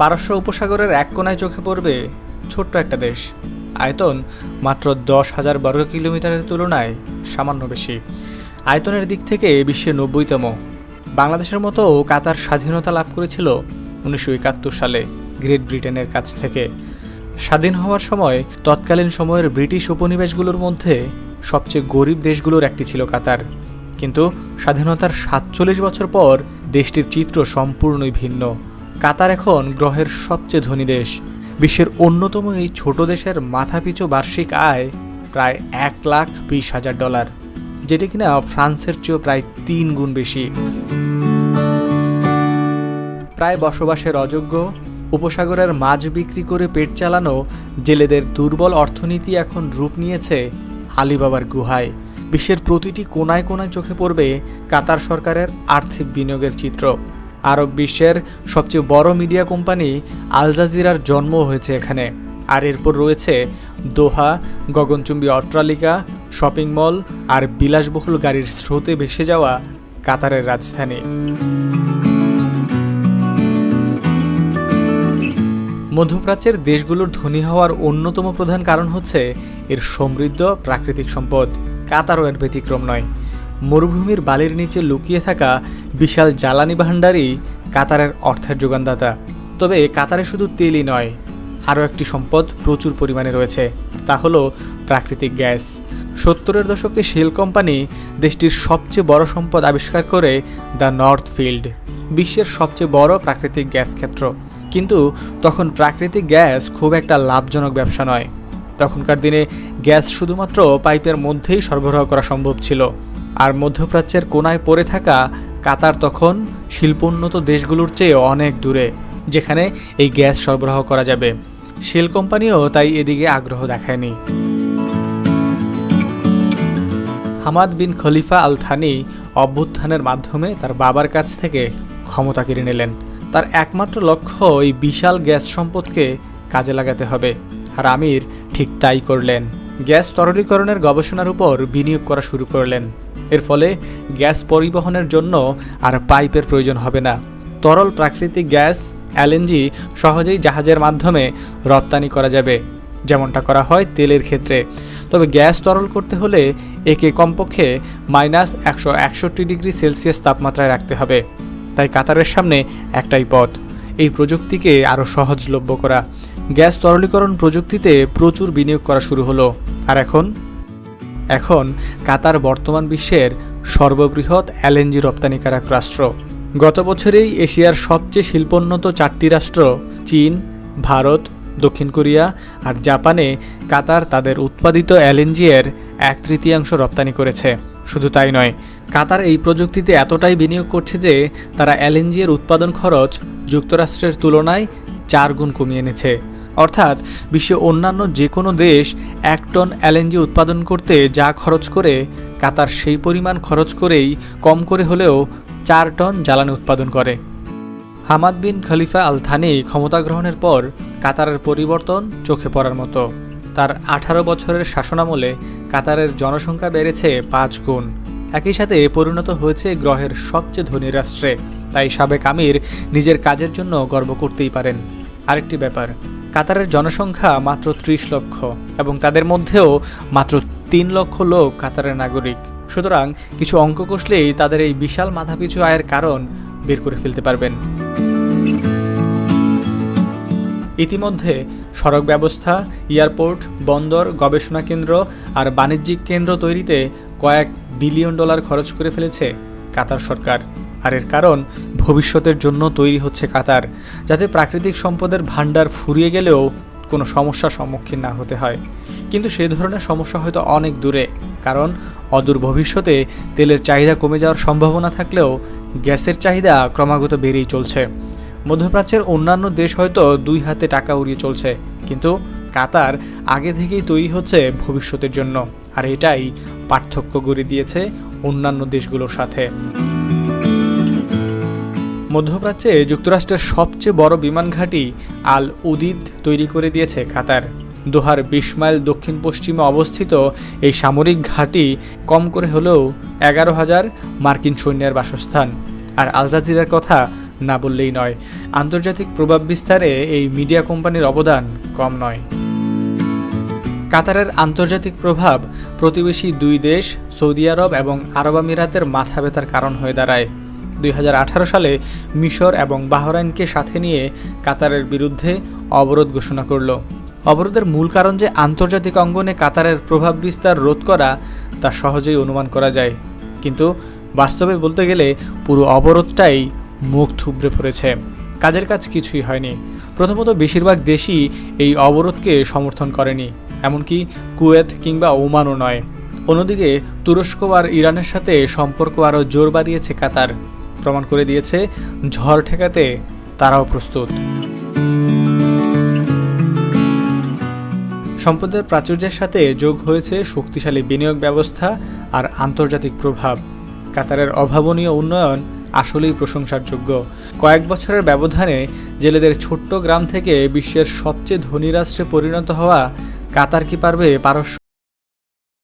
পারস্য উপসাগরের এক কোনায় চোখে পড়বে ছোট্ট একটা দেশ। আয়তন মাত্র দশ হাজার বর্গ কিলোমিটারের তুলনায় সামান্য বেশি। আয়তনের দিক থেকে বিশ্বের নব্বইতম। বাংলাদেশের মতো কাতার স্বাধীনতা লাভ করেছিল উনিশশো একাত্তর সালে গ্রেট ব্রিটেনের কাছ থেকে। স্বাধীন হওয়ার সময় তৎকালীন সময়ের ব্রিটিশ উপনিবেশগুলোর মধ্যে সবচেয়ে গরিব দেশগুলোর একটি ছিল কাতার। কিন্তু স্বাধীনতার সাতচল্লিশ বছর পর দেশটির চিত্র সম্পূর্ণই ভিন্ন। কাতার এখন গ্রহের সবচেয়ে ধনী দেশ। বিশ্বের অন্যতম এই ছোট দেশের মাথাপিছু বার্ষিক আয় প্রায় এক লাখ বিশ হাজার ডলার, যেটি কিনা ফ্রান্সের চেয়েও প্রায় তিন গুণ বেশি। প্রায় বসবাসের অযোগ্য, উপসাগরের মাছ বিক্রি করে পেট চালানো জেলেদের দুর্বল অর্থনীতি এখন রূপ নিয়েছে আলিবাবার গুহায়। বিশ্বের প্রতিটি কোনায় কোনায় চোখে পড়বে কাতার সরকারের আর্থিক বিনিয়োগের চিত্র। আরব বিশ্বের সবচেয়ে বড় মিডিয়া কোম্পানি আল জাজিরার জন্ম হয়েছে এখানে। আর এরপর রয়েছে দোহা, গগনচুম্বী অট্টালিকা, শপিং মল আর বিলাসবহুল গাড়ির স্রোতে ভেসে যাওয়া কাতারের রাজধানী। মধ্যপ্রাচ্যের দেশগুলোর ধনী হওয়ার অন্যতম প্রধান কারণ হচ্ছে এর সমৃদ্ধ প্রাকৃতিক সম্পদ। কাতারও এর ব্যতিক্রম নয়। মরুভূমির বালির নিচে লুকিয়ে থাকা বিশাল জ্বালানি ভাণ্ডারই কাতারের অর্থের যোগানদাতা। তবে কাতারে শুধু তেলই নয়, আরও একটি সম্পদ প্রচুর পরিমাণে রয়েছে, তা হলো প্রাকৃতিক গ্যাস। সত্তরের দশকে শেল কোম্পানি দেশটির সবচেয়ে বড় সম্পদ আবিষ্কার করে দ্য নর্থ ফিল্ড, বিশ্বের সবচেয়ে বড় প্রাকৃতিক গ্যাস ক্ষেত্র। কিন্তু তখন প্রাকৃতিক গ্যাস খুব একটা লাভজনক ব্যবসা নয়। তখনকার দিনে গ্যাস শুধুমাত্র পাইপের মধ্যেই সরবরাহ করা সম্ভব ছিল। আর মধ্যপ্রাচ্যের কোনায় পড়ে থাকা কাতার তখন শিল্পোন্নত দেশগুলোর চেয়ে অনেক দূরে, যেখানে এই গ্যাস সরবরাহ করা যাবে। শেল কোম্পানিও তাই এদিকে আগ্রহ দেখায়নি। হামাদ বিন খলিফা আল থানি অভ্যুত্থানের মাধ্যমে তার বাবার কাছ থেকে ক্ষমতা কেড়ে নিলেন। তার একমাত্র লক্ষ্য এই বিশাল গ্যাস সম্পদকে কাজে লাগাতে হবে। আর আমির ঠিক তাই করলেন। গ্যাস তরলীকরণের গবেষণার উপর বিনিয়োগ করা শুরু করলেন। এর ফলে গ্যাস পরিবহনের জন্য আর পাইপের প্রয়োজন হবে না। তরল প্রাকৃতিক গ্যাস, এলএনজি সহজেই জাহাজের মাধ্যমে রপ্তানি করা যাবে, যেমনটা করা হয় তেলের ক্ষেত্রে। তবে গ্যাস তরল করতে হলে একে কমপক্ষে মাইনাস একশো একষট্টি ডিগ্রি সেলসিয়াস তাপমাত্রায় রাখতে হবে। তাই কাতারের সামনে একটাই পথ, এই প্রযুক্তিকে আরও সহজলভ্য করা। গ্যাস তরলীকরণ প্রযুক্তিতে প্রচুর বিনিয়োগ করা শুরু হলো, আর এখন এখন কাতার বর্তমান বিশ্বের সর্ববৃহৎ এলএনজি রপ্তানিকারক রাষ্ট্র। গত বছরেই এশিয়ার সবচেয়ে শিল্পোন্নত চারটি রাষ্ট্র, চীন, ভারত, দক্ষিণ কোরিয়া আর জাপানে কাতার তাদের উৎপাদিত এলএনজি এর এক তৃতীয়াংশ রপ্তানি করেছে। শুধু তাই নয়, কাতার এই প্রযুক্তিতে এতটাই বিনিয়োগ করছে যে তারা এলএনজি এর উৎপাদন খরচ যুক্তরাষ্ট্রের তুলনায় চার গুণ কমিয়ে এনেছে। অর্থাৎ বিশ্বে অন্যান্য যে কোনো দেশ এক টন এলএনজি উৎপাদন করতে যা খরচ করে, কাতার সেই পরিমাণ খরচ করেই কম করে হলেও চার টন জ্বালানি উৎপাদন করে। হামাদ বিন খলিফা আল থানি ক্ষমতা গ্রহণের পর কাতারের পরিবর্তন চোখে পড়ার মতো। তার আঠারো বছরের শাসনামলে কাতারের জনসংখ্যা বেড়েছে পাঁচ গুণ। একই সাথে পরিণত হয়েছে গ্রহের সবচেয়ে ধনী রাষ্ট্রে। তাই সাবেক আমির নিজের কাজের জন্য গর্ব করতেই পারেন। আরেকটি ব্যাপার কাতারের জনসংখ্যা মাত্র ত্রিশ লক্ষ এবং তাদের মধ্যেও মাত্র তিন লক্ষ লোক কাতারের নাগরিক। সুতরাং কিছু অঙ্ক কষলেই তাদের এই বিশাল মাথাপিছু আয়ের কারণ বের করে ফেলতে পারবেন। ইতিমধ্যে সড়ক ব্যবস্থা, এয়ারপোর্ট, বন্দর, গবেষণা কেন্দ্র আর বাণিজ্যিক কেন্দ্র তৈরিতে কয়েক বিলিয়ন ডলার খরচ করে ফেলেছে কাতার সরকার। আর এর কারণ ভবিষ্যতের জন্য তৈরি হচ্ছে কাতার, যাতে প্রাকৃতিক সম্পদের ভাণ্ডার ফুরিয়ে গেলেও কোনো সমস্যার সম্মুখীন না হতে হয়। কিন্তু সেই ধরনের সমস্যা হয়তো অনেক দূরে, কারণ অদূর ভবিষ্যতে তেলের চাহিদা কমে যাওয়ার সম্ভাবনা থাকলেও গ্যাসের চাহিদা ক্রমাগত বেড়েই চলছে। মধ্যপ্রাচ্যের অন্যান্য দেশ হয়তো দুই হাতে টাকা উড়িয়ে চলছে, কিন্তু কাতার আগে থেকেই তৈরি হচ্ছে ভবিষ্যতের জন্য, আর এটাই পার্থক্য গড়ে দিয়েছে অন্যান্য দেশগুলোর সাথে। মধ্যপ্রাচ্যে যুক্তরাষ্ট্রের সবচেয়ে বড় বিমান ঘাঁটি আল উদিদ তৈরি করে দিয়েছে কাতার। দোহার বিশ মাইল দক্ষিণ পশ্চিমে অবস্থিত এই সামরিক ঘাঁটি কম করে হলেও এগারো হাজার মার্কিন সৈন্যের বাসস্থান। আর আল জাজিরার কথা না বললেই নয়, আন্তর্জাতিক প্রভাব বিস্তারে এই মিডিয়া কোম্পানির অবদান কম নয়। কাতারের আন্তর্জাতিক প্রভাব প্রতিবেশী দুই দেশ, সৌদি আরব এবং আরব আমিরাতের মাথা ব্যথার কারণ হয়ে দাঁড়ায়। দুই হাজার আঠারো সালে মিশর এবং বাহরাইনকে সাথে নিয়ে কাতারের বিরুদ্ধে অবরোধ ঘোষণা করল। অবরোধের মূল কারণ যে আন্তর্জাতিক অঙ্গনে কাতারের প্রভাব বিস্তার রোধ করা, তা সহজেই অনুমান করা যায়। কিন্তু বাস্তবে বলতে গেলে পুরো অবরোধটাই মুখ থুবড়ে পড়েছে। কাজের কাজ কিছুই হয়নি। প্রথমত বেশিরভাগ দেশই এই অবরোধকে সমর্থন করেনি। এমনকি কুয়েত কিংবা ওমানও নয়। অন্যদিকে তুরস্ক আর ইরানের সাথে সম্পর্ক আরও জোর বাড়িয়েছে কাতার। প্রমাণ করে দিয়েছে, ঝড় ঠেকাতে তারাও প্রস্তুত। সম্পদের প্রাচুর্যের সাথে যোগ হয়েছে শক্তিশালী বিনিয়োগ ব্যবস্থা আর আন্তর্জাতিক প্রভাব। কাতারের অভাবনীয় উন্নয়ন আসলেই প্রশংসার যোগ্য কয়েক বছরের ব্যবধানে জেলেদের ছোট্ট গ্রাম থেকে বিশ্বের সবচেয়ে ধনী রাষ্ট্রে পরিণত হওয়া কাতার কি পারবে পারস্য